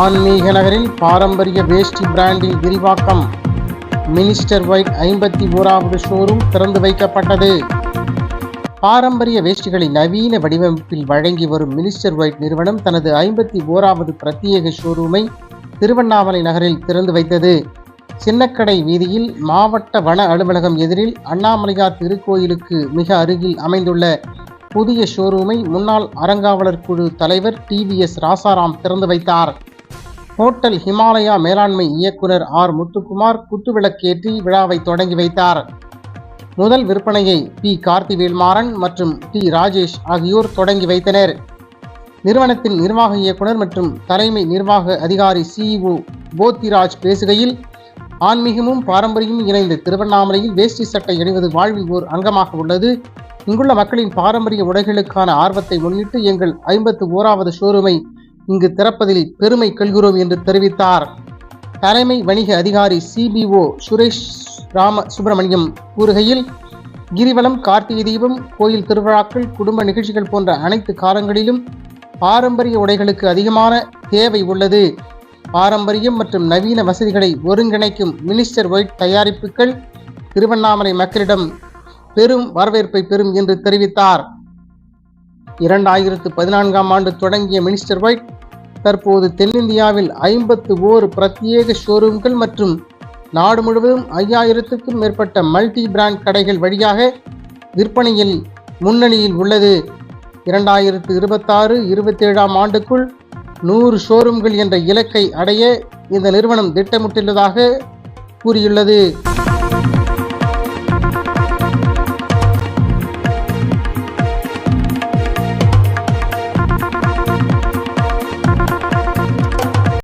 ஆன்மீக நகரில் பாரம்பரிய வேஷ்டி பிராண்டில் விரிவாக்கம் மினிஸ்டர் ஒயிட் ஐம்பத்தி ஓராவது ஷோரூம் திறந்து வைக்கப்பட்டது. பாரம்பரிய வேஷ்டிகளை நவீன வடிவமைப்பில் வழங்கி வரும் மினிஸ்டர் ஒயிட் நிறுவனம் தனது ஐம்பத்தி ஓராவது பிரத்யேக ஷோரூமை திருவண்ணாமலை நகரில் திறந்து வைத்தது. சின்னக்கடை வீதியில் மாவட்ட வன அலுவலகம் எதிரில் அண்ணாமலையார் திருக்கோயிலுக்கு மிக அருகில் அமைந்துள்ள புதிய ஷோரூமை முன்னாள் அறங்காவலர் குழு தலைவர் டிவிஎஸ் ராசாராம் திறந்து வைத்தார். ஹோட்டல் ஹிமாலயா மேலாண்மை இயக்குனர் ஆர். முத்துக்குமார் குத்துவிளக்கேற்றி விழாவை தொடங்கி வைத்தார். முதல் விற்பனையை பி. கார்த்திவேல்மாறன் மற்றும் டி. ராஜேஷ் ஆகியோர் தொடங்கி வைத்தனர். நிறுவனத்தின் நிர்வாக இயக்குனர் மற்றும் தலைமை நிர்வாக அதிகாரி சிஇஓ போத்திராஜ் பேசுகையில் ஆன்மீகமும் பாரம்பரியமும் இணைந்த திருவண்ணாமலையில் வேஷ்டி சட்டை அணிவது வாழ்வில் ஓர் அங்கமாக உள்ளது. இங்குள்ள மக்களின் பாரம்பரிய உடைகளுக்கான ஆர்வத்தை முன்னிட்டு எங்கள் ஐம்பத்து ஓராவது ஷோரூமை இங்கு திறப்பதில் பெருமை கொள்கிறோம் என்று தெரிவித்தார். தலைமை வணிக அதிகாரி சிபிஓ சுரேஷ் ராம சுப்பிரமணியம் கூறுகையில் கிரிவலம் கார்த்திகை தீபம் கோயில் திருவிழாக்கள் குடும்ப நிகழ்ச்சிகள் போன்ற அனைத்து காலங்களிலும் பாரம்பரிய உடைகளுக்கு அதிகமான தேவை உள்ளது. பாரம்பரியம் மற்றும் நவீன வசதிகளை ஒருங்கிணைக்கும் மினிஸ்டர் ஒயிட் தயாரிப்புகள் திருவண்ணாமலை மக்களிடம் பெரும் வரவேற்பை பெறும் என்று தெரிவித்தார். இரண்டாயிரத்து பதினான்காம் ஆண்டு தொடங்கிய மினிஸ்டர் ஒயிட் தற்போது தென்னிந்தியாவில் ஐம்பத்து ஓரு பிரத்யேக ஷோரூம்கள் மற்றும் நாடு முழுவதும் ஐயாயிரத்துக்கும் மேற்பட்ட மல்டி பிராண்ட் கடைகள் வழியாக விற்பனையில் முன்னணியில் உள்ளது. இரண்டாயிரத்து இருபத்தாறு இருபத்தேழாம் ஆண்டுக்குள் நூறு ஷோரூம்கள் என்ற இலக்கை அடைய இந்த நிறுவனம் திட்டமிட்டுள்ளதாக கூறியுள்ளது.